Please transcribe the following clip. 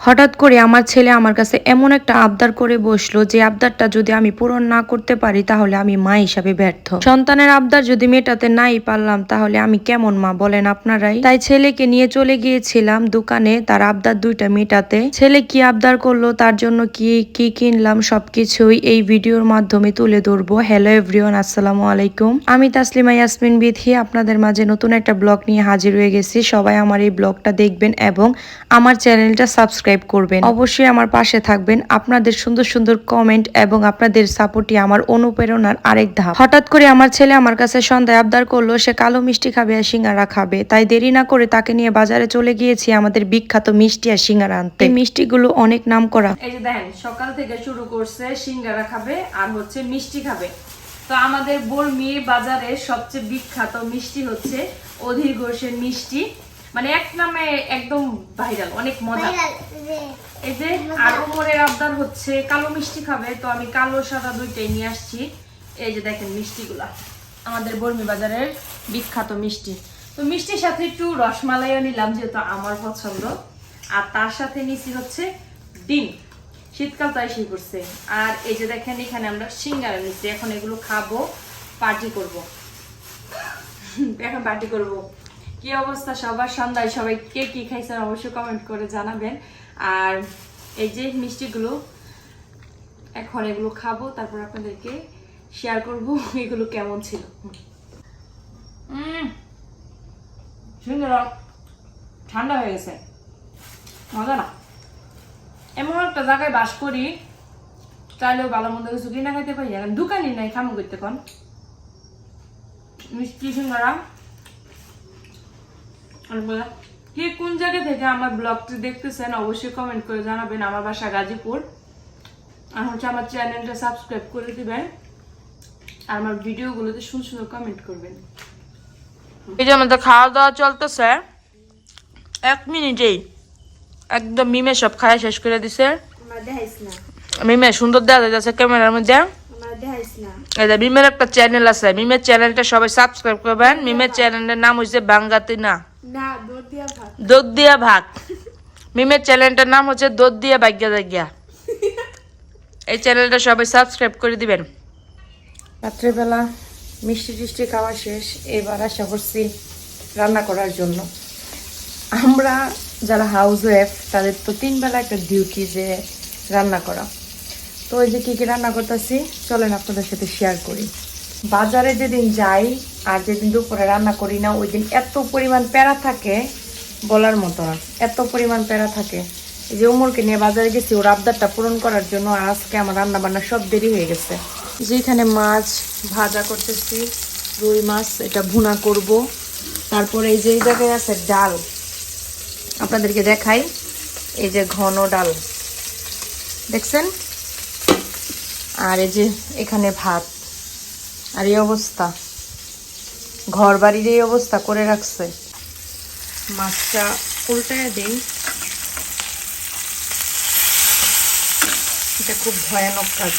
হঠাৎ করে আমার ছেলে আমার কাছে এমন একটা আবদার করে বসল যে আবদারটা যদি আমি পূরণ না করতে পারি, তাহলে আমি মা হিসাবে ব্যর্থ। সন্তানের আবদার যদি মেটাতে নাই পারলাম, তাহলে আমি কেমন মা বলেন আপনারাই? তাই ছেলেকে নিয়ে চলে গিয়েছিলাম দোকানে, তার আবদার দুইটা মেটাতে। ছেলে কি আবদার করল, তার জন্য কি কি কিনলাম সবকিছুই এই ভিডিওর মাধ্যমে তুলে ধরবো। হ্যালো এভরিওয়ান, আসসালামু আলাইকুম। আমি তাসলিমা ইয়াসমিন বিথি, আপনাদের মাঝে নতুন একটা ব্লগ নিয়ে হাজির হয়ে গেছি। সবাই আমার এই ব্লগটা দেখবেন এবং আমার চ্যানেলটা সাবস্ক্রাইব করবেন। অবশ্যই আমার পাশে থাকবেন। আপনাদের সুন্দর সুন্দর কমেন্ট এবং আপনাদের সাপোর্টই আমার অনুপ্রেরণার আরেক ধাপ। হঠাৎ করে আমার ছেলে আমার কাছে সন্ধ্যায় আবদার করল, সে কালো মিষ্টি খাবে আর সিঙ্গারা খাবে। তাই দেরি না করে তাকে নিয়ে বাজারে চলে গিয়েছি আমাদের বিখ্যাত মিষ্টি আর সিঙ্গারা আনতে। মিষ্টিগুলো অনেক নাম করা এই যে দেখেন, সকাল থেকে শুরু করছে সিঙ্গারা খাবে আর হচ্ছে মিষ্টি খাবে। তো আমাদের বর্মি বাজারে সবচেয়ে বিখ্যাত মিষ্টি হচ্ছে অধীর ঘোষের মিষ্টি। মানে এক নামে একদম ভাইরাল অনেক মজা। এই যে আর উমরের আবদার হচ্ছে কালো মিষ্টি খাবে তো আমি কালো সাদা দুইটাই নিয়ে আসছি। এই যে দেখেন মিষ্টিগুলা আমাদের বর্মি বাজারের বিখ্যাত মিষ্টি। তো মিষ্টির সাথে একটু রসমালাইও নিলাম যেহেতু আমার পছন্দ। আর তার সাথে নিছি হচ্ছে ডিম। শীতকাল তো এসে করছে আর এই যে দেখেন এখানে আমরা সিঙ্গারা নিচ্ছি এখন এগুলো খাব পার্টি করব। এখন পার্টি করব। কি অবস্থা? সবার সন্ধ্যায় সবাই কে কি খাইছেন অবশ্যই কমেন্ট করে জানাবেন। আর এই যে মিষ্টিগুলো, এখন এগুলো খাব, তারপর আপনাদেরকে শেয়ার করব এগুলো কেমন ছিল। ঠান্ডা হয়ে গেছে। মজা না। এমন একটা জায়গায় বাস করি, চাইলেও ভালো মন্দ কিছু কিনা খাইতে পারি এখন দোকানই নাই, খামু করতে কন? মিষ্টি সিঙ্গারা। বলে, কে কোন জায়গা থেকে আমার ব্লগটি দেখতেছেন অবশ্যই কমেন্ট করে জানাবেন আমার বাসা গাজীপুর। আর হচ্ছে আমার চ্যানেলটা সাবস্ক্রাইব করে দিবেন। আর আমার ভিডিওগুলোতে সুন্দর সুন্দর কমেন্ট করবেন। এই যে আমাদের খাওয়া দাওয়া চলতেছে। এক মিনিটেই একদম মিমে সব খাওয়া শেষ করে দিছে। মিমে সুন্দর দেওয়া যাচ্ছে ক্যামেরার মধ্যে। মিমের একটা চ্যানেল আছে। মিমের চ্যানেলটা সবাই সাবস্ক্রাইব করবেন। মিমের চ্যানেলের নাম হচ্ছে বাঙ্গাতি না না দিয়া ভাত। দুধ দিয়া ভাত। মিমের চ্যানেলটার নাম হচ্ছে দুধ দিয়া ভাগ্যা জাগ্যা এই চ্যানেলটা সবাই সাবস্ক্রাইব করে দিবেন। রাত্রেবেলা মিষ্টি টিষ্টি খাওয়া শেষ এবার আশা করছি রান্না করার জন্য। আমরা যারা হাউস ওয়াইফ তাদের তো তিন বেলা একটা ডিউটি যে রান্না করা। তো ওই যে কী কী রান্না করতেছি চলেন আপনাদের সাথে শেয়ার করি। বাজারে যেদিন যাই আর যেদিন দুপুরে রান্না করি না, ওই দিন এত পরিমাণ প্যারা থাকে বলার মতো না। এত পরিমাণ প্যারা থাকে। এই যে উমরকে নিয়ে বাজারে গেছি, ওর আবদারটা পূরণ করার জন্য আর আজকে আমার রান্না বান্না সব দেরি হয়ে গেছে। যেখানে মাছ ভাজা করতেছি, রুই মাছ, এটা ভুনা করব। তারপরে এই যে এই জায়গায় আছে ডাল। আপনাদেরকে দেখাই, এই যে ঘন ডাল। দেখছেন? আর এই যে এখানে ভাত। আর এই অবস্থা। ঘর বাড়ির এই অবস্থা করে রাখছে। মাছটা উল্টায় দিই। এটা খুব ভয়ানক কাজ।